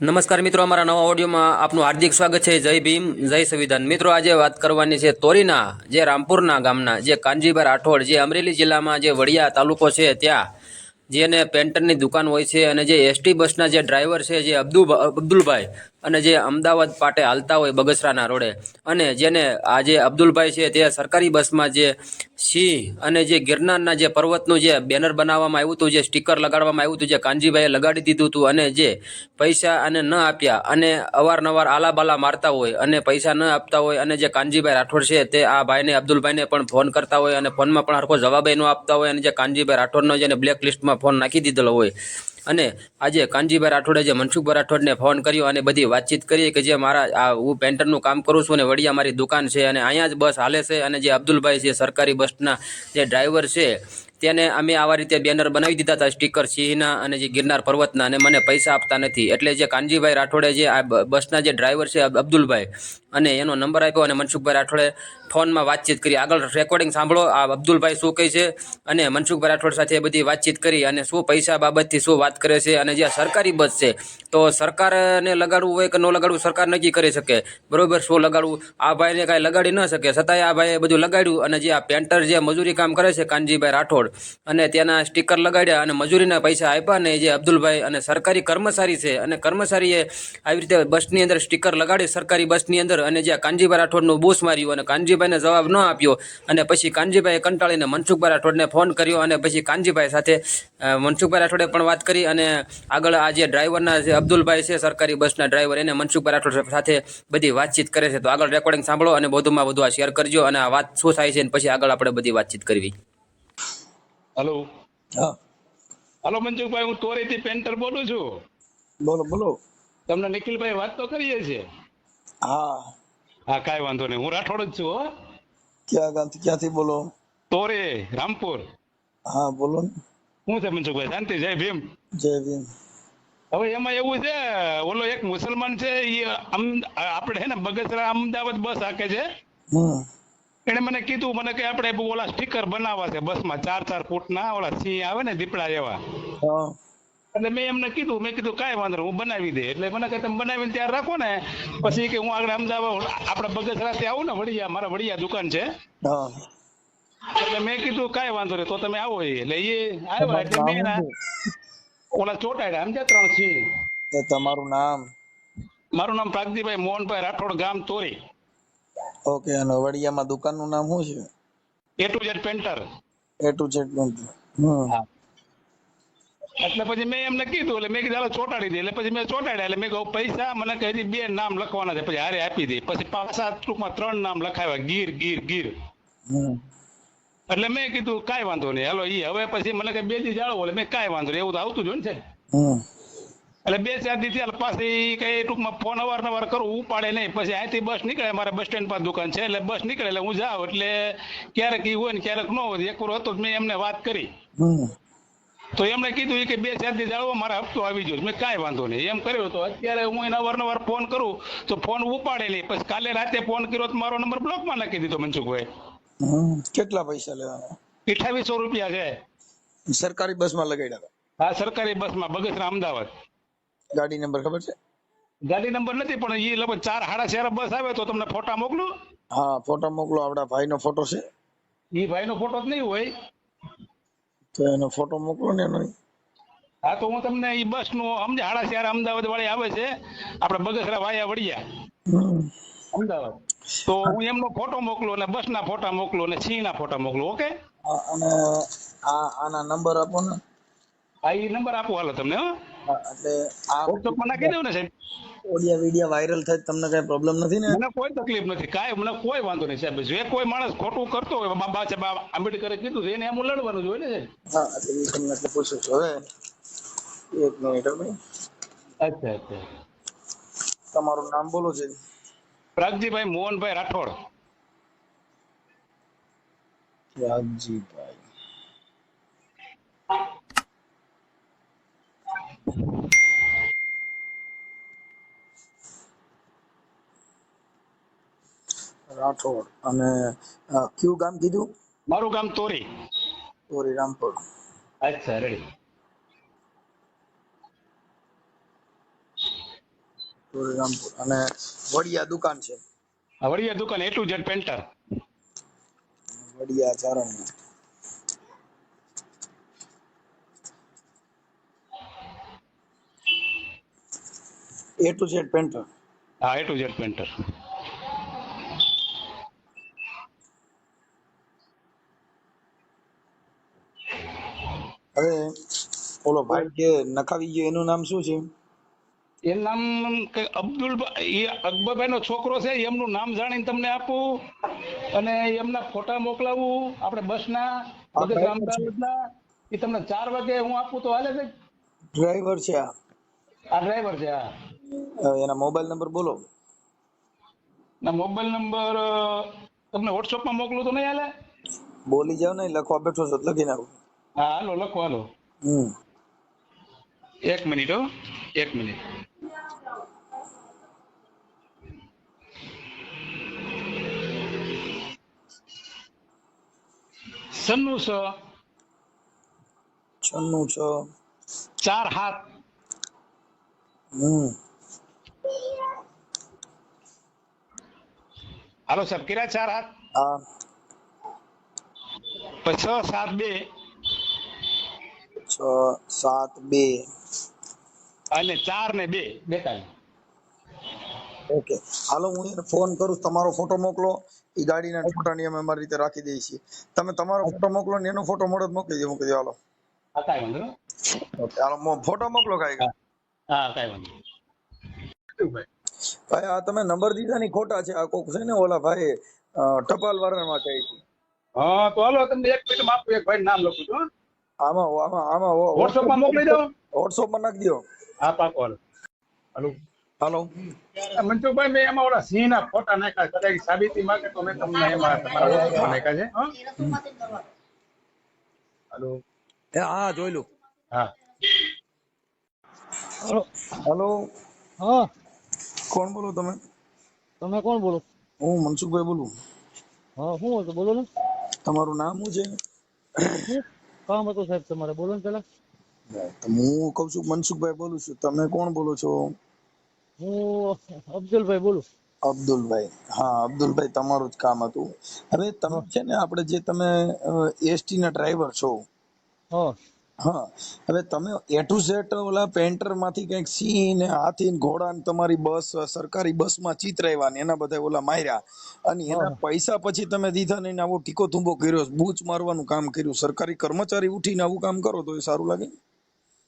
નમસ્કાર મિત્રો, અમારા નવા ઓડિયોમાં આપનું હાર્દિક સ્વાગત છે. જય ભીમ, જય સંવિધાન. મિત્રો, આજે વાત કરવાની છે તોરીના, જે રામપુરના ગામના, જે કાનજીભાઈ રાઠોડ, જે અમરેલી જિલ્લામાં જે વડિયા તાલુકો છે ત્યાં, જેને પેન્ટરની દુકાન હોય છે અને જે એસટી બસના જે ડ્રાઈવર છે, જે અબ્દુલ અબ્દુલભાઈ અને જે અમદાવાદ પાટે હાલતા હોય બગસરાના રોડે. અને જેને આ જે અબ્દુલભાઈ છે તે સરકારી બસમાં જે સિંહ અને જે ગિરનારના જે પર્વતનું જે બેનર બનાવવામાં આવ્યું હતું, જે સ્ટીકર લગાડવામાં આવ્યું હતું, જે કાનજીભાઈએ લગાડી દીધું હતું અને જે પૈસા અને ન આપ્યા અને અવારનવાર આલાબાલા મારતા હોય અને પૈસા ન આપતા હોય અને જે કાનજીભાઈ રાઠોડ છે તે આ ભાઈને, અબ્દુલભાઈને પણ ફોન કરતા હોય અને ફોનમાં પણ હરખો જવાબ ન આપતા હોય અને જે કાનજીભાઈ રાઠોડનો જેને બ્લેક લિસ્ટમાં ફોન નાખી દીધેલો હોય. અને આજે કાનજીભાઈ રાઠોડે જે મનસુખભાઈ રાઠોડને ફોન કર્યો અને બધી વાતચીત કરી કે જે મારા આ હું પેન્ટરનું કામ કરું છું અને વડિયા મારી દુકાન છે અને અહીંયા જ બસ હાલે છે અને જે અબ્દુલભાઈ છે, સરકારી બસના જે ડ્રાઈવર છે તેને અમે આવા રીતે બેનર બનાવી દીધા હતા સ્ટીકર સિંહના અને જે ગિરનાર પર્વતના, અને મને પૈસા આપતા નથી. એટલે જે કાનજીભાઈ રાઠોડે જે આ બસના જે ડ્રાઈવર છે, અબ- અબ્દુલભાઈ, અને એનો નંબર આપ્યો અને મનસુખભાઈ રાઠોડે ફોનમાં વાતચીત કરી. આગળ રેકોર્ડિંગ સાંભળો, આ અબ્દુલભાઈ શું કહે છે અને મનસુખભાઈ રાઠોડ સાથે બધી વાતચીત કરી અને શું પૈસા બાબતથી શું વાત કરે છે અને જે સરકારી બસ છે, તો સરકારને લગાડવું હોય કે ન લગાડવું સરકાર નક્કી કરી શકે. બરોબર, શું લગાડવું? આ ભાઈને કાંઈ લગાડી ન શકે. છતાંય આ ભાઈએ બધું લગાડ્યું અને જે આ પેન્ટર જે મજૂરી કામ કરે છે કાનજીભાઈ રાઠોડ અને ત્યાંના સ્ટીકર લગાડ્યા અને મજૂરીના પૈસા આપ્યા ને જે અબ્દુલભાઈ અને સરકારી કર્મચારી છે અને કર્મચારીએ આવી રીતે બસની અંદર સ્ટીકર લગાડી સરકારી બસની અંદર અને જે કાનજીભાઈ રાઠોડનું બૂસ માર્યું અને કાનજીભાઈને જવાબ ન આપ્યો અને પછી કાનજીભાઈએ કંટાળીને મનસુખભાઈ રાઠોડને ફોન કર્યો અને પછી કાનજીભાઈ સાથે મનસુખભાઈ રાઠોડે પણ વાત કરી અને આગળ આ જે ડ્રાઈવરના જે અબ્દુલભાઈ છે સરકારી બસના ડ્રાઈવર એને મનસુખભાઈ રાઠોડ સાથે બધી વાતચીત કરે છે. તો આગળ રેકોર્ડિંગ સાંભળો અને વધુમાં વધુ આ શેર કરજો અને આ વાત શું થાય છે પછી આગળ આપણે બધી વાતચીત કરવી. હલો હા. હલો મનસુખભાઈ હું તોરેથી પેન્ટર બોલું છું. બોલો બોલો. તમને નિખિલભાઈ વાત તો કરીએ છીએ? હા. હા કાંઈ વાંધો નહીં. હું રાઠોડ જ છું હો. ક્યાં ગામથી ક્યાંથી બોલો? તોરે રામપુર. હા બોલો શું છે મનસુખભાઈ શાંતિ જય ભીમ. જય ભીમ. હવે એમાં એવું છે ઓલો એક મુસલમાન છે એ આપણે હે ને બગસરા અમદાવાદ બસ હાકે છે. હમ. એને મને કીધું મને કે આપણે ઓલા સ્ટીકર બનાવવા છે બસમાં ચાર ચાર ફૂટના ઓલા સિંહ આવે ને દીપડા જેવા એટલે મેં એમને કીધું મેં કીધું કાંઈ વાંધો હું બનાવી દે. એટલે મને કે તમે બનાવીને ત્યાં રાખો ને પછી કે હું આગળ અમદાવાદ આપણા બગસરાથી આવું ને વડિયા મારા વડિયા દુકાન છે. એટલે મેં કીધું કાંઈ વાંધો નહીં તો તમે આવો એટલે એ આવ્યા એટલે મેં ઓલા ચોટાડ્યા સમજ્યા ત્રણ સિંહ. તમારું નામ? મારું નામ પ્રાગજીભાઈ મોહનભાઈ રાઠોડ ગામ તોરી. ઓકે અને વડિયામાં દુકાનનું નામ શું A to Z painter A to Z hmm. એટલે પછી મેં એમને કીધું એટલે મેં કીધું ચોટાડી દે. એટલે પછી મેં ચોટાડ્યા એટલે મેં કહું પૈસા મને કહે બે નામ લખવાના છે. પછી હારે આપી દે. પછી પાછા ટૂંકમાં ત્રણ નામ લખાવ્યા ગીર ગીર ગીર. એટલે મેં કીધું કાંઈ વાંધો નહીં. હાલો ઈ હવે પછી મને કે બે દી જાળવો. એટલે મેં કાંઈ વાંધો નહીં એવું તો આવતું જ હોય ને છે એટલે બે ચાર દી થયા પાછી કઈ ટૂંકમાં ફોન અવારનવાર કરું ઉપાડે નહીં. પછી અહીંથી બસ નીકળે મારે બસ સ્ટેન્ડ પર દુકાન છે. એટલે બસ નીકળે એટલે હું જાઉં. એટલે ક્યારેક ઈ હોય ને ક્યારેક ન હોય. એક વાર હતો મેં એમને વાત કરી. તો એમણે કીધું કે બે ચાર દી જાળવો મારે હપ્તો આવી ગયો મેં કાંઈ વાંધો નહીં. એમ કર્યું તો અત્યારે હું એને અવારનવાર ફોન કરું તો ફોન ઉપાડે નહીં. પછી કાલે રાતે ફોન કર્યો તો મારો નંબર બ્લોકમાં નાખી દીધો મનસુખભાઈ. કેટલા પૈસા લેવાના? અઠાવીસો રૂપિયા છે. સરકારી બસમાં લગાડ્યા હા સરકારી બસમાં બગસરા અમદાવાદ. ગાડી નંબર ખબર છે? ગાડી નંબર નથી પણ એ લગભગ ચાર સાડા ચાર બસ આવે તો તમને ફોટા મોકલું. હા ફોટા મોકલો. આપડા ભાઈનો ફોટો છે. એ ભાઈનો ફોટો જ નહીં હોય. તો એનો ફોટો મોકલો ને એનો. હા તો હું તમને એ બસનું સમજે સાડા ચાર અમદાવાદ વાળી આવે છે. આપણે બગસરા વાયા વડિયા અમદાવાદ. તો હું એમનો ફોટો મોકલો અને બસ ના ફોટા મોકલો અને સિંહ ના ફોટા મોકલો ઓકે? અને આ આના નંબર આપો ને. આ એ નંબર આપો હાલો તમને હા, એટલે આ વોટ્સઅપમાં નાખી દઉં ને સાહેબ? ઓડિયા વિડિયા વાયરલ થાય તમને કઈ પ્રોબ્લેમ નથી ને? મને કોઈ તકલીફ નથી કાંઈ મને કોઈ વાંધો નહીં સાહેબ. જે કોઈ માણસ ખોટું કરતો હોય બાબા સાહેબ આંબેડકરે કીધું છે એને એમ લડવાનું જ હોય ને સાહેબ? હા એટલે એ તમને એટલે પૂછું છું હવે. એક મિનિટ હો અચ્છા અચ્છા. તમારું નામ બોલો છે. પ્રાગજીભાઈ મોહનભાઈ રાઠોડ. રાજીભાઈ રાઠોડ અને કયું ગામ કીધું? મારું ગામ તોરી. તોરી રામપુર. અચ્છા રેડી. તોરી રામપુર. અને વડિયા દુકાન છે? વડિયા દુકાન A to Z painter. Vadia ચારણમાં. A to Z painter. હા એ ટુ ઝેડ પેન્ટર. હવે ઓલો ભાઈ જે નખાવી ગયો એનું નામ શું છે? એનું નામ કે અબ્દુલ એ અકબરભાઈ નો છોકરો છે એમનું નામ જાણીને તમને આપું અને એમના ફોટા મોકલાવું. આપણે બસના? અમદાવાદના એ તમને ચાર વાગે હું આપું તો હાલે છે? ડ્રાઈવર છે આ આ ડ્રાઈવર છે આ એના મોબાઈલ નંબર બોલો. ના મોબાઈલ નંબર તમને વોટ્સઅપમાં મોકલું તો નહીં હાલે? બોલી જાવ ને લખવા બેઠો છો લખી નાખો. હા હાલો લખો હાલો હમ એક મિનિટ હો એક મિનિટ સન્નું સ છન્નું છ ચાર હાથ હમ હાલો સાહેબ કર્યા ચાર હાથ આ પછી છ સાત બે છ સાત બે. અને ચાર ને બે. બેતાલીસ. ઓકે. હાલો હું એને ફોન કરું તમારો ફોટો મોકલો. એ ગાડીના ફોટાની અમે અમારી રીતે રાખી દઈએ છીએ. તમે તમારો ફોટો મોકલો ને એનો ફોટો મોડો મોકલી દે મોકલી દો હાલો. હા કાંઈ વાંધો ઓકે હાલો ફોટો મોકલો કાંઈ. હા કાંઈ વાંધો નહીં. ભાઈ આ તમે નંબર દીધા ની ખોટા છે આ કોક છે ને ઓલા ભાઈ ટપાલ ટપાલ વાળા માટે હા તો હાલો તમને એક મિનિટ આપું એક ભાઈ નામ લખું છું આમાં આમાં આમાં માં મોકલી દો. WhatsApp માં નાખી દો. હા પાકો હાલો. હાલો. હાલો મનસુખભાઈ મેં એમાં ઓલા સિંહ ના ફોટા નાખ્યા. કદાચ સાબિતી માંગે તો મેં તમને એમાં તમારા ફોટા નાખ્યા છે. હો? હાલો. એ હા જોઈ લો. હા. હાલો. હાલો. હા. કોણ બોલો તમે? તમે કોણ બોલો? હું મનસુખભાઈ બોલું. હા શું બોલો? ને. તમારું નામ શું છે? કામ હતું સાહેબ તમારે? બોલો ને પેલા હું કઉ છું મનસુખભાઈ બોલું છું. તમે કોણ બોલો છો? હું અબ્દુલભાઈ બોલું. અબ્દુલભાઈ. હા અબ્દુલભાઈ તમારું જ કામ હતું. હવે તમે છે ને આપણે જે તમે એસટી ના ડ્રાઈવર છો હા. હા. હવે તમે એ ટુ ઝેડ ઓલા પેન્ટરમાંથી કંઈક સિંહ ને હાથી ને ઘોડા ને તમારી બસ સરકારી બસમાં ચિતરાવ્યા ને એના બધા ઓલા માર્યા. અને એના પૈસા પછી તમે દીધા ને આવો ટીકો થુંબો કર્યો બૂચ મારવાનું કામ કર્યું સરકારી કર્મચારી ઉઠીને આવું કામ કરો તો એ સારું લાગે?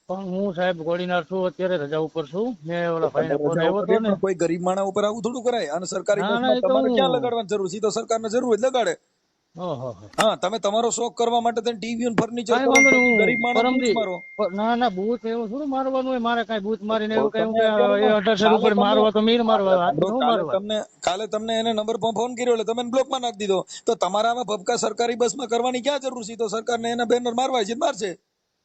પણ હું સાહેબ ગોળીનાર છું અત્યારે રજા ઉપર છું. મેં ઓલા ભાઈને ફોન આવ્યો હતો ને. કોઈ ગરીબ માણસ ઉપર આવું થોડું કરાય? અને સરકારી બસમાં તમારે ક્યાં લગાડવાની જરૂર છે? તો સરકારને જરૂર હોય લગાડે. હા તમે તમારો શોખ કરવા માટે તમે ટીવી ફર્નિચર ગરીબ માણસ મારો. ના ના બૂથ એવું થોડું મારવાનું હોય. મારે કાંઈ બૂથ મારીને એવું કઈ એ અઢારસો ઉપર મારવા તો મીર મારવા. તમને કાલે તમને એને નંબર પર ફોન કર્યો એટલે તમે બ્લોકમાં નાખી દીધો. તો તમારામાં ભબકા સરકારી બસમાં કરવાની ક્યાં જરૂર છે? તો સરકારને એના બેનર મારવા છે મારશે.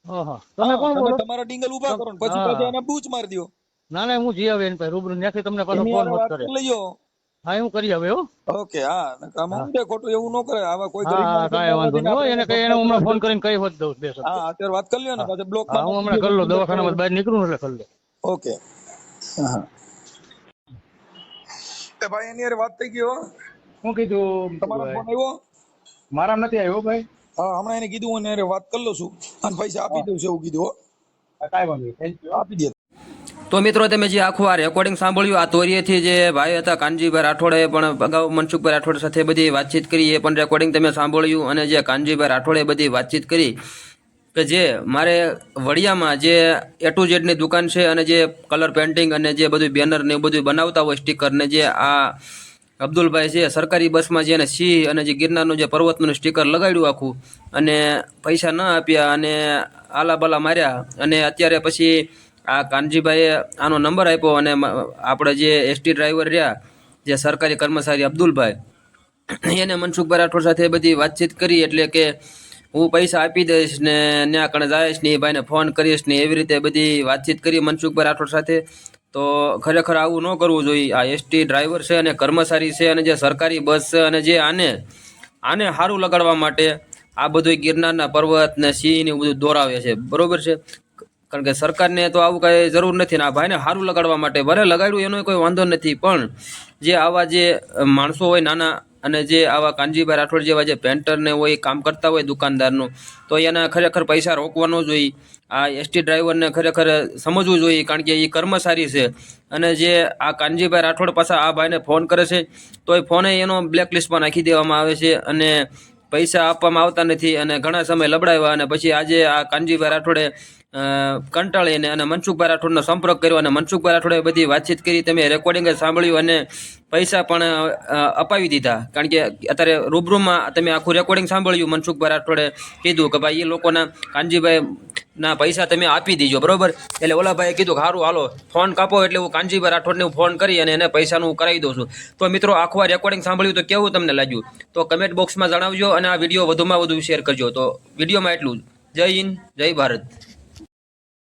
હા હા. તમે કોણ બોલો? તમારા ડીંગલ ઊભા કરો પછી એને બૂચ મારી દો. ના ના હું જી આવે ભાઈ રૂબરૂ ત્યાંથી તમને પાછો ફોન મત કરે. લઈયો હા હું કરી હવે ઓકે હા આમાં ઊંધે ખોટું એવું ન કરે આવા કોઈ હા કાંઈ વાંધો નહીં એને કઈ એને હમણાં ફોન કરીને કહી વાત દઉં બે હા અત્યારે વાત કરી લ્યો ને પાછો બ્લોક હા હું હમણાં કરી લઉં દવાખાનામાં બહાર નીકળું એટલે કરી લઉં. ઓકે. હા. એ ભાઈ એની અરે વાત થઈ ગઈ હો. શું કીધું તમારો ફોન આવ્યો? મારા નથી આવ્યો ભાઈ. હા હમણાં એને કીધું હું એની વાત કરી લઉં છું. અને પૈસા આપી દઉં છું એવું કીધું હો. કાંઈ વાંધો નહીં. થેન્ક યુ આપી દે તો મિત્રો તમે જે આખું આ રેકોર્ડિંગ સાંભળ્યું, આ તોરીએથી જે ભાઈ હતા, કાનજીભાઈ રાઠોડે પણ અગાઉ મનસુખભાઈ રાઠોડ સાથે બધી વાતચીત કરી, એ પણ રેકોર્ડિંગ તમે સાંભળ્યું અને જે કાનજીભાઈ રાઠોડે બધી વાતચીત કરી કે જે મારે વડિયામાં જે એ ટુ ઝેડની દુકાન છે અને જે કલર પેઇન્ટિંગ અને જે બધું બેનર ને એવું બધું બનાવતા હોય સ્ટીકરને જે આ અબ્દુલભાઈ છે, સરકારી બસમાં જે એને સિંહ અને જે ગિરનારનું જે પર્વતનું સ્ટીકર લગાડ્યું આખું અને પૈસા ન આપ્યા અને આલા બાલા માર્યા અને અત્યારે પછી આ કાનજીભાઈએ આનો નંબર આપ્યો અને આપણે જે એસટી ડ્રાઈવર રહ્યા, જે સરકારી કર્મચારી અબ્દુલભાઈ, એને મનસુખભાઈ રાઠોડ સાથે બધી વાતચીત કરી એટલે કે હું પૈસા આપી દઈશ ને ત્યાં કણે જઈશ ને એ ભાઈને ફોન કરીશ ને એવી રીતે બધી વાતચીત કરી મનસુખભાઈ રાઠોડ સાથે. તો ખરેખર આવું ન કરવું જોઈએ. આ એસટી ડ્રાઈવર છે અને કર્મચારી છે અને જે સરકારી બસ છે અને જે આને આને સારું લગાડવા માટે આ બધું ગિરનારના પર્વત ને સિંહ ને બધું દોરાવે છે. બરોબર છે? કારણ કે સરકારને તો આવું કાંઈ જરૂર નથી ને આ ભાઈને સારું લગાડવા માટે ભલે લગાડ્યું, એનો કોઈ વાંધો નથી, પણ જે આવા જે માણસો હોય નાના અને જે આવા કાનજીભાઈ રાઠોડ જેવા જે પેન્ટરને હોય કામ કરતા હોય દુકાનદારનું, તો એને ખરેખર પૈસા રોકવાનો જોઈએ, આ એસટી ડ્રાઈવરને ખરેખર સમજવું જોઈએ, કારણ કે એ કર્મચારી છે. અને જે આ કાનજીભાઈ રાઠોડ પાછા આ ભાઈને ફોન કરે છે તો એ ફોને એનો બ્લેકલિસ્ટમાં નાખી દેવામાં આવે છે અને પૈસા આપવામાં આવતા નથી અને ઘણા સમય લબડાવ્યા અને પછી આજે આ કાનજીભાઈ રાઠોડે કંટાળીને અને મનસુખભાઈ રાઠોડનો સંપર્ક કર્યો અને મનસુખભાઈ રાઠોડે બધી વાતચીત કરી, તમે રેકોર્ડિંગ સાંભળ્યું અને પૈસા પણ અપાવી દીધા. કારણ કે અત્યારે રૂબરૂમાં તમે આખું રેકોર્ડિંગ સાંભળ્યું મનસુખભાઈ રાઠોડે કીધું કે ભાઈ, એ લોકોના કાનજીભાઈ ના પૈસા તમે આપી દીજો, બરોબર? એટલે ઓલા ભાઈએ કીધું સારું હાલો, ફોન કાપો એટલે હું કાનજીભાઈ રાઠોડને હું ફોન કરી અને એને પૈસાનું હું કરાવી દઉં છું. તો મિત્રો, આખું આ રેકોર્ડિંગ સાંભળ્યું તો કેવું તમને લાગ્યું? તો કમેન્ટ બોક્સમાં જણાવજો અને આ વીડિયો વધુમાં વધુ શેર કરજો. તો વિડીયોમાં એટલું જય હિન્દ, જય ભારત.